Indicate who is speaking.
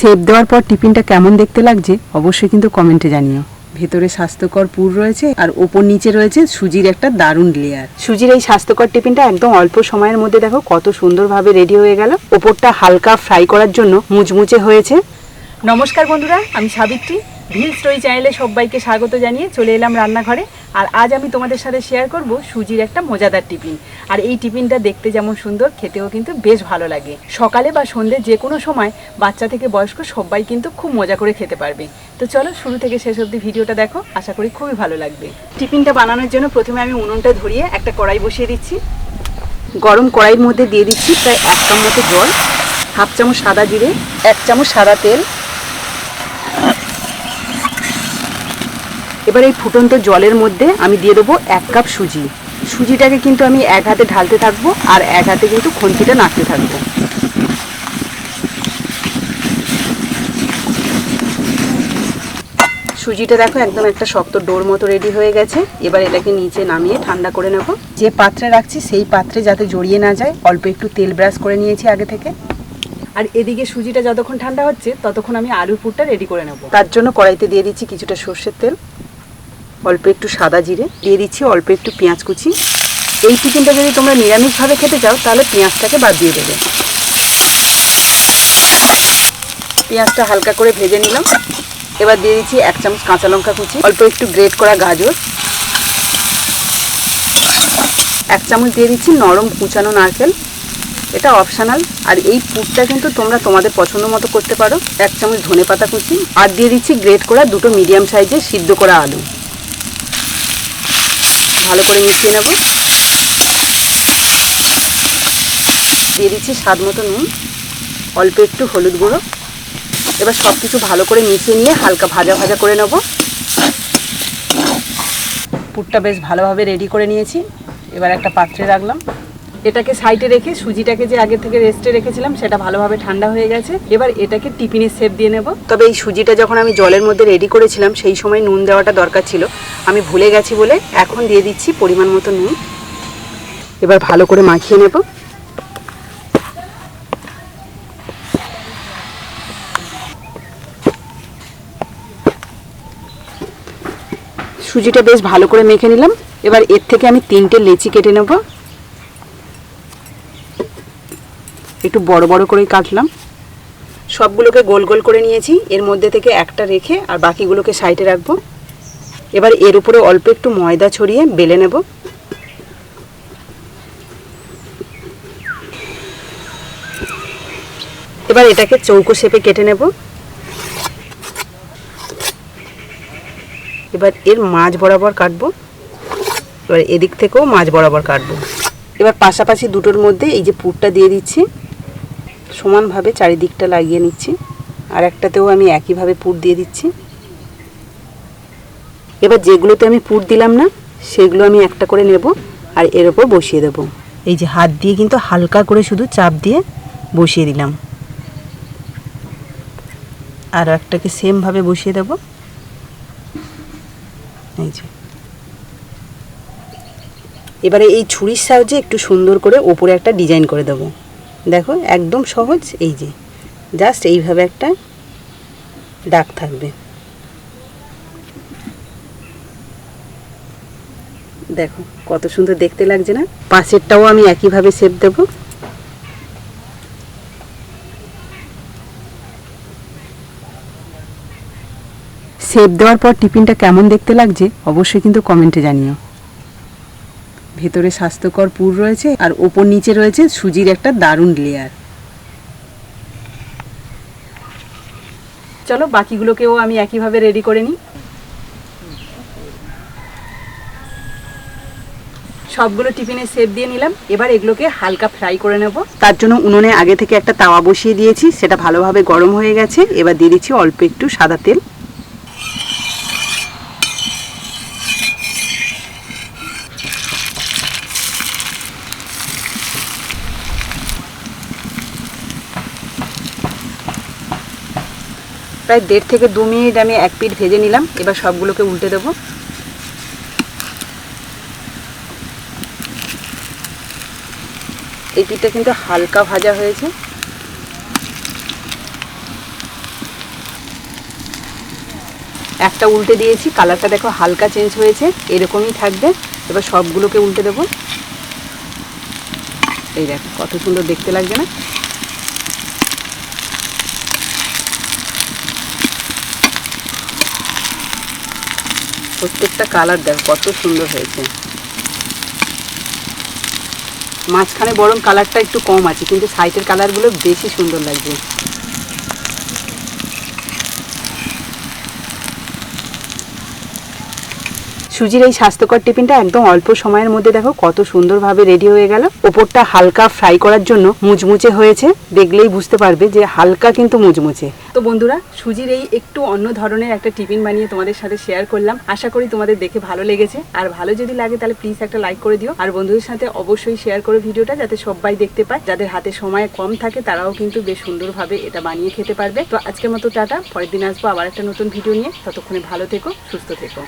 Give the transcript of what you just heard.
Speaker 1: Shape দেওয়ার পর টিফিনটা কেমন দেখতে লাগছে অবশ্যই কিন্তু কমেন্টে জানিও। ভেতরে স্বাস্থ্যকর পুর রয়েছে আর ওপর নিচে রয়েছে সুজির একটা দারুণ লেয়ার সুজির এই স্বাস্থ্যকর টিফিনটা একদম অল্প সময়ের মধ্যে দেখো কত সুন্দরভাবে রেডি হয়ে গেল। ওপরটা হালকা ফ্রাই করার জন্য মুচমুচে হয়েছে। নমস্কার বন্ধুরা আমি সাবিত্রী। ভিল স্টোরি চ্যানেলে সবাইকে স্বাগত জানিয়ে চলে এলাম রান্নাঘরে। আর আজ আমি তোমাদের সাথে শেয়ার করব সুজির একটা মজাদার টিফিন আর এই টিফিনটা দেখতে যেমন সুন্দর, খেতেও কিন্তু বেশ ভালো লাগে। সকালে বা সন্ধ্যে যে কোনো সময় বাচ্চা থেকে বয়স্ক সবাই কিন্তু খুব মজা করে খেতে পারবে। তো চলো শুরু থেকে শেষ অবধি ভিডিওটা দেখো, আশা করি খুবই ভালো লাগবে। টিফিনটা বানানোর জন্য প্রথমে আমি উনুনটা ধরিয়ে একটা কড়াই বসিয়ে দিচ্ছি। গরম কড়াইয়ের মধ্যে দিয়ে দিচ্ছি প্রায় এক চামচ জল, হাফ চামচ সাদা জিরে, এক চামচ সাদা তেল এবার এই ফুটন্ত জলের মধ্যে আমি দিয়ে দেবো এক কাপ সুজি। সুজিটাকে কিন্তু আমি এক হাতে ঢালতে থাকব আর এক হাতে কিন্তু খন্তিটা নাড়তে থাকব। সুজিটা দেখো একদম একটা শক্ত ডোর মতো রেডি হয়ে গেছে। এবার এটাকে নিচে নামিয়ে ঠান্ডা করে নেব। যে পাত্রে রাখছি সেই পাত্রে যাতে জড়িয়ে না যায়, অল্প একটু তেল ব্রাশ করে নিয়েছি আগে থেকে। আর এদিকে সুজিটা যতক্ষণ ঠান্ডা হচ্ছে, ততক্ষণ আমি আলুর পুরটা রেডি করে নেব। তার জন্য কড়াইতে দিয়ে দিচ্ছি কিছুটা সর্ষের তেল। অল্প একটু সাদা জিরে দিয়ে দিচ্ছি, অল্প একটু পেঁয়াজ কুচি। এই চিকেনটা যদি তোমরা নিরামিষভাবে খেতে চাও, তাহলে পেঁয়াজটাকে বাদ দিয়ে দেবে। পেঁয়াজটা হালকা করে ভেজে নিলাম। এবার দিয়ে দিচ্ছি এক চামচ কাঁচা লঙ্কা কুচি, অল্প একটু গ্রেট করা গাজর। এক চামচ দিয়ে দিচ্ছি নরম কুচানো নারকেল। এটা অপশনাল। আর এই পুরটা কিন্তু তোমরা তোমাদের পছন্দ মতো করতে পারো। এক চামচ ধনে পাতা কুচি। আর দিয়ে দিচ্ছি গ্রেট করা দুটো মিডিয়াম সাইজের সিদ্ধ করা আলু। ভালো করে মিশিয়ে নেব। দিয়ে দিচ্ছি স্বাদ মতো নুন, অল্প একটু হলুদ গুঁড়ো। এবার সব কিছু ভালো করে মিশিয়ে নিয়ে হালকা ভাজা ভাজা করে নেব। পুরটা বেশ ভালোভাবে রেডি করে নিয়েছি। এবার একটা পাত্রে রাখলাম। এটাকে সাইডে রেখে সুজিটাকে যে আগে থেকে রেস্টে রেখেছিলাম, সেটা ভালোভাবে ঠান্ডা হয়ে গেছে। এবার এটাকে টিফিনের শেপ দিয়ে নেব। তবে এই সুজিটা যখন আমি জলের মধ্যে রেডি করেছিলাম, সেই সময় নুন দেওয়াটা দরকার ছিল। আমি ভুলে গেছি বলে এখন দিয়ে দিচ্ছি পরিমাণ মতো নুন। এবার ভালো করে মাখিয়ে নেব। সুজিটা বেশ ভালো করে মেখে নিলাম। এবার এর থেকে আমি তিনটে লেচি কেটে নেব। একটু বড় বড় করেই কাটলাম। সবগুলোকে গোল গোল করে নিয়েছি। এর মধ্যে থেকে একটা রেখে আর বাকিগুলোকে সাইডে রাখব। এবার এর উপরে অল্প একটু ময়দা ছড়িয়ে বেলে নেব। এবার এটাকে চৌকো শেপে কেটে নেব। এবার এর মাঝ বরাবর কাটবো। এবার এদিক থেকেও মাঝ বরাবর কাটবো। এবার পাশাপাশি দুটোর মধ্যে এই যে পুরটা দিয়ে দিচ্ছি। সমানভাবে চারিদিকটা লাগিয়ে নিচ্ছি। আর একটাতেও আমি একইভাবে পুর দিয়ে দিচ্ছি। এবার যেগুলোতে আমি পুর দিলাম না, সেগুলো আমি একটা করে নেব আর এর ওপর বসিয়ে দেব। এই যে হাত দিয়ে কিন্তু হালকা করে শুধু চাপ দিয়ে বসিয়ে দিলাম। আর একটাকে সেমভাবে বসিয়ে দেব। এই যে। এবারে এই ছুরির সাহায্যে একটু সুন্দর করে ওপরে একটা ডিজাইন করে দেবো। দেখো, একদম সহজ, এই যে। জাস্ট এইভাবে একটা দাগ থাকবে। দেখো, কত সুন্দর দেখতে লাগছে না? পাশেরটাও আমি একইভাবে শেপ দেব। শেপ দেওয়ার পর টিফিনটা কেমন দেখতে লাগছে, অবশ্যই কিন্তু কমেন্টে জানিও। ভেতরে স্বাস্থ্যকর পুর রয়েছে আর ওপর নিচে রয়েছে সুজির একটা দারুণ লেয়ার চলো বাকিগুলোকেও আমি একইভাবে রেডি করে নিই। সবগুলো টিফিনে সেপ দিয়ে নিলাম। এবার এগুলোকে হালকা ফ্রাই করে নেব। তার জন্য উনুনে আগে থেকে একটা তাওয়া বসিয়ে দিয়েছি। সেটা ভালোভাবে গরম হয়ে গেছে। এবার দিয়ে দিচ্ছি অল্প একটু সাদা তেল। প্রায় দেড় থেকে দু মিনিট আমি এক পিঠ ভেজে নিলাম। এবার সবগুলোকে উল্টে দেবো। এই পিঠটা কিন্তু হালকা ভাজা হয়েছে। একটা উল্টে দিয়েছি, কালারটা দেখো হালকা চেঞ্জ হয়েছে, এরকমই থাকবে। এবার সবগুলোকে উল্টে দেবো। এই দেখো, কত সুন্দর দেখতে লাগছে না? প্রত্যেকটা কালার দেখো, কত সুন্দর হয়েছে। মাঝখানে বরং কালারটা একটু কম আছে, কিন্তু সাইটের কালারগুলো বেশি সুন্দর লাগছে। সুজির এই স্বাস্থ্যকর টিফিনটা একদম অল্প সময়ের মধ্যে দেখো, কত সুন্দরভাবে রেডি হয়ে গেল। ওপরটা হালকা ফ্রাই করার জন্য মুচমুচে হয়েছে। দেখলেই বুঝতে পারবে যে হালকা কিন্তু মুচমুচে। তো বন্ধুরা, সুজির এই একটু অন্য ধরনের একটা টিফিন বানিয়ে তোমাদের সাথে শেয়ার করলাম। আশা করি তোমাদের দেখে ভালো লেগেছে। আর ভালো যদি লাগে তাহলে প্লিজ একটা লাইক করে দিও। আর বন্ধুদের সাথে অবশ্যই শেয়ার করো ভিডিওটা যাতে সবাই দেখতে পায়। যাদের হাতে সময় কম থাকে, তারাও কিন্তু বেশ সুন্দরভাবে এটা বানিয়ে খেতে পারবে। তো আজকের মতো টাটা। পরের দিন আসব আবার একটা নতুন ভিডিও নিয়ে। ততক্ষণে ভালো থেকো, সুস্থ থেকো।